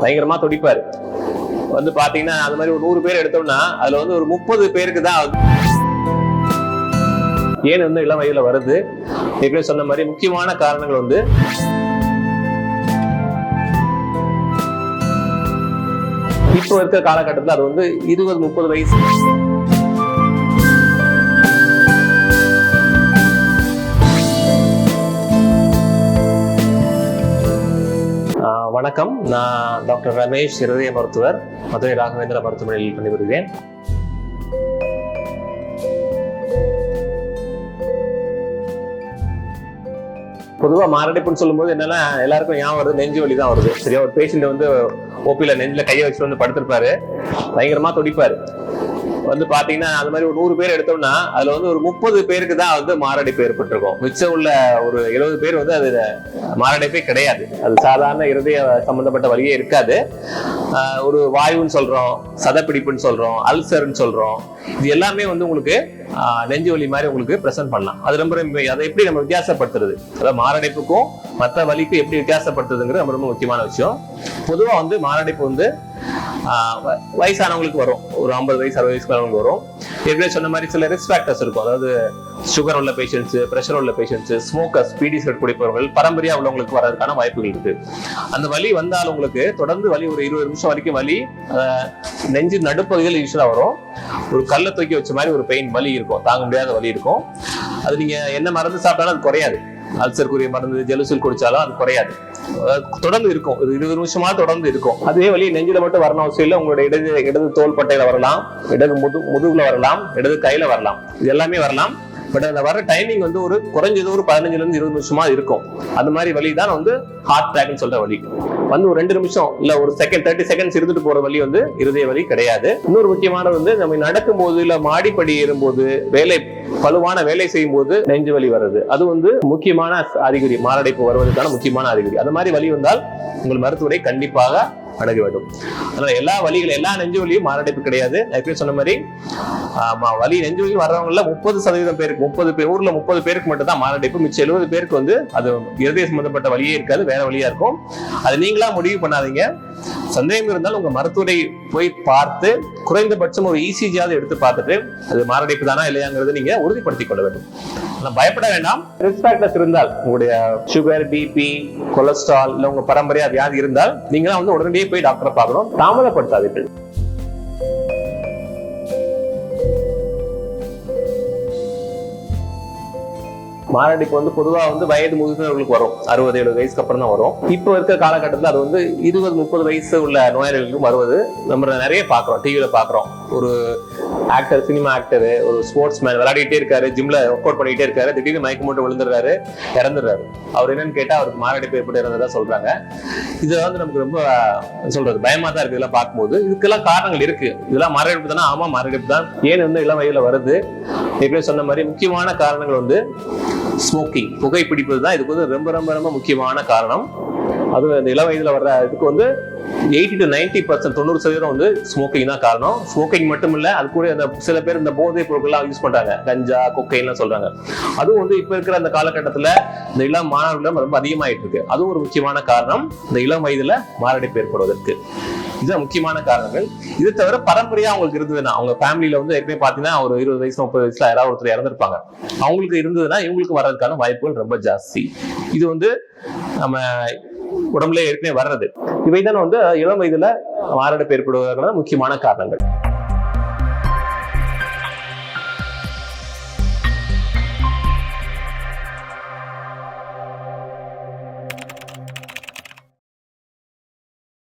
பயங்கரமா துடிப்பாரு. வந்து பாத்தீங்கன்னா அந்த மாதிரி ஒரு நூறு பேர் எடுத்தோம்னா அதுல வந்து ஒரு முப்பது பேருக்கு தான் ஏன் வந்து இளம் வயதுல வருது? ஏற்கனவே சொன்ன மாதிரி முக்கியமான காரணங்கள் வந்து இப்போ இருக்கிற காலகட்டத்தில் அது வந்து இருபது முப்பது வயசு வணக்கம். நான் டாக்டர் ரமேஷ் இருதய மருத்துவர். மதுரை ராகவேந்திர மருத்துவமனையில் பணிபுரிகிறேன். பொதுவா மாரடைப்புன்னு சொல்லும்போது என்னன்னா எல்லாருக்கும் ஞாபகம் வருது நெஞ்சு வலி தான் வருது. சரியா ஒரு பேஷண்ட் வந்து ஓபில நெஞ்சில் கையை வச்சு வந்து படுத்திருப்பாரு. பயங்கரமா துடிப்பாரு. வந்து பாத்தீங்கன்னா அது மாதிரி ஒரு நூறு பேர் எடுத்தோம்னா அதுல வந்து ஒரு முப்பது பேருக்கு தான் வந்து மாரடைப்பு ஏற்பட்டிருக்கும். மிச்சம் உள்ள ஒரு எழுபது பேர் வந்து அது மாரடைப்பே கிடையாது. அது சாதாரண இருதய சம்பந்தப்பட்ட வழியே இருக்காது. ஒரு வாயுன்னு சொல்றோம் சதப்பிடிப்புன்னு சொல்றோம் அல்சர்னு சொல்றோம். இது எல்லாமே வந்து உங்களுக்கு நெஞ்சு வலி மாதிரி உங்களுக்கு ப்ரெசென்ட் பண்ணலாம். அது ரொம்ப ரொம்ப- அதை எப்படி நம்ம வித்தியாசப்படுத்துறது? அதாவது மாரடைப்புக்கும் மற்ற வலிக்கும் எப்படி வித்தியாசப்படுத்துறதுங்கிறது ரொம்ப ரொம்ப முக்கியமான விஷயம். பொதுவாக வந்து மாரடைப்பு வந்து வயசானவங்களுக்கு வரும். ஒரு ஐம்பது வயசு அறுபது வயசுக்கு வரவங்களுக்கு வரும். ஏற்கனவே சொன்ன மாதிரி சில ரிஸ்க் ஃபேக்டர்ஸ் இருக்கும். அதாவது சுகர் உள்ள பேஷண்ட்ஸ் ப்ரெஷர் உள்ள பேஷண்ட்ஸ் ஸ்மோக்கர்ஸ் பீடி சிகரெட் குடிப்பவர்கள் பரம்பரையாக உள்ளவங்களுக்கு வரதுக்கான வாய்ப்புகள் இருக்கு. அந்த வலி வந்தால் உங்களுக்கு தொடர்ந்து வலி ஒரு இருபது நிமிஷம் வரைக்கும் வலி நெஞ்சு நடுப்பகுதியில் யூஸ்வலாக வரும். ஒரு கல்லை தூக்கி வச்ச மாதிரி ஒரு பெயின் வலி இருக்கும். தாங்க முடியாத வலி இருக்கும். அது நீங்க என்ன மருந்து சாப்பிட்டாலும் அது குறையாது. அல்சருக்குரிய மருந்து ஜெலுசில் குடிச்சாலும் அது குறையாது. தொடர்ந்து இருக்கும். ஒரு இருபது நிமிஷமா தொடர்ந்து இருக்கும். அதே வழி நெஞ்சில மட்டும் வரணும் அவசியம் இல்லை. உங்களோட இடது இடது தோல் பட்டையில வரலாம். இடது முது முதுகுல வரலாம். இடது கையில வரலாம். இது எல்லாமே வரலாம். பட் அந்த வர டைமிங் வந்து ஒரு குறைஞ்சது ஒரு பதினஞ்சுலேருந்து இருபது நிமிஷமா இருக்கும். அந்த மாதிரி வழி தான் வந்து ஹார்ட் அட்டாக்னு சொல்ற வழி. வந்து ஒரு ரெண்டு நிமிஷம் இல்ல ஒரு செகண்ட் தேர்ட்டி செகண்ட்ஸ் இருந்துட்டு போற வழி வந்து இருதய வழி கிடையாது. இன்னொரு முக்கியமானது வந்து நம்ம நடக்கும் போது இல்ல மாடிப்படி ஏறும்போது வேலை பழுவான வேலை செய்யும் போது நெஞ்சு வலி வருது அது வந்து முக்கியமான அறிகுறி மாரடைப்பு வருவதற்கான முக்கியமான அறிகுறி. அந்த மாதிரி வலி வந்தால் உங்கள் மருத்துவரை கண்டிப்பாக அணுக வேண்டும். அதனால எல்லா வழிகள் எல்லா நெஞ்சு வலியும் மாரடைப்பு கிடையாது. சொன்ன மாதிரி ஆமா வலி நெஞ்சு வலி வர்றவங்கள முப்பது சதவீதம் பேருக்கு முப்பது பேர் ஊர்ல முப்பது பேருக்கு மட்டும் தான் மாரடைப்பு மிச்சம் எழுபது பேருக்கு வந்து அது இருதய சம்பந்தப்பட்ட வழியே இருக்காது வேற வழியா இருக்கும். அது நீங்களா முடிவு பண்ணாதீங்க. சந்தேகம் இருந்தால் உங்க மருத்துவரை போய் பார்த்து குறைந்தபட்சம் ஒரு இசிஜியாவது எடுத்து பார்த்துட்டு அது மாரடைப்பு தானா இல்லையாங்கிறது நீங்க உறுதிப்படுத்திக் கொள்ள வேண்டும். ஆனால் பயப்பட வேண்டாம். ரிஸ்க் ஃபேக்டர்ஸ் இருந்தால் உங்களுடைய சுகர் பிபி கொலஸ்ட்ரால் இல்ல உங்க பரம்பரையா வியாதி இருந்தால் நீங்களாம் வந்து உடனடியே போய் டாக்டரை பார்க்கணும். தாமதப்படுத்தாதீர்கள். மாரடைப்பு வந்து பொதுவாக வந்து வயது முதிர்ந்தவர்களுக்கு வரும். அறுபது எழுபது வயசுக்கு அப்புறம் தான் வரும். இப்போ இருக்கிற காலகட்டத்தில் அது வந்து இருபது முப்பது வயசு உள்ள நோயாளிகளுக்கும் வருவது. நம்ம நிறைய பார்க்குறோம் டிவியில் பார்க்குறோம். ஒரு ஆக்டர் சினிமா ஆக்டர் ஒரு ஸ்போர்ட்ஸ் மேன் விளையாடிட்டே இருக்காரு ஜிம்ல ஒர்க் அவுட் பண்ணிட்டே இருக்காரு திடீர்னு மயக்கம் போட்டு விழுந்துடுறாரு இறந்துடுறாரு. அவர் என்னன்னு கேட்டால் அவருக்கு மாரடைப்பு ஏற்பட்டு இறந்ததா சொல்றாங்க. இது வந்து நமக்கு ரொம்ப சொல்றது பயமா தான் இருக்கு இதெல்லாம் பார்க்கும்போது. இதுக்கெல்லாம் காரணங்கள் இருக்கு. இதெல்லாம் மாரடைப்பு தானே? ஆமா மாரடைப்பு தான். ஏன் வந்து இளம் வயதுல வருது? ஏற்கனவே சொன்ன மாதிரி முக்கியமான காரணங்கள் வந்து ஸ்மோக்கிங் புகைப்பிடிப்பது தான் இதுக்கு வந்து ரொம்ப ரொம்ப ரொம்ப முக்கியமான காரணம். அதுவும் இந்த இளம் வயதில் வர்ற இதுக்கு வந்து எயிட்டி டு நைன்டி பர்சன்ட் தொண்ணூறு சதவீதம் வந்து ஸ்மோக்கிங் தான் காரணம். ஸ்மோக்கிங் மட்டும் இல்லை அது கூட அந்த சில பேர் இந்த போதைப் பொருட்கள்லாம் யூஸ் பண்றாங்க. கஞ்சா கொக்கைன்லாம் சொல்றாங்க. அதுவும் வந்து இப்போ இருக்கிற அந்த காலகட்டத்தில் இந்த இளம் மாணவர்களும் ரொம்ப அதிகமாயிட்டு இருக்கு. அதுவும் ஒரு முக்கியமான காரணம் இந்த இளம் வயதில் மாரடைப்பு ஏற்படுவதற்கு. இதுதான் முக்கியமான காரணங்கள். இது தவிர பரம்பரையா அவங்களுக்கு இருந்ததுன்னா அவங்க ஃபேமிலியில வந்து ஏற்கனவே பாத்தீங்கன்னா ஒரு இருபது வயசு முப்பது வயசுல யாராவது ஒருத்தர் இறந்திருப்பாங்க. அவங்களுக்கு இருந்ததுன்னா இவங்களுக்கு வர்றதுக்கான வாய்ப்புகள் ரொம்ப ஜாஸ்தி. இது வந்து நம்ம உடம்புல ஏற்கனவே வர்றது. இவைதான் வந்து இளம் வயதுல மாரடைப்பு ஏற்படுவதற்கான முக்கியமான காரணங்கள்.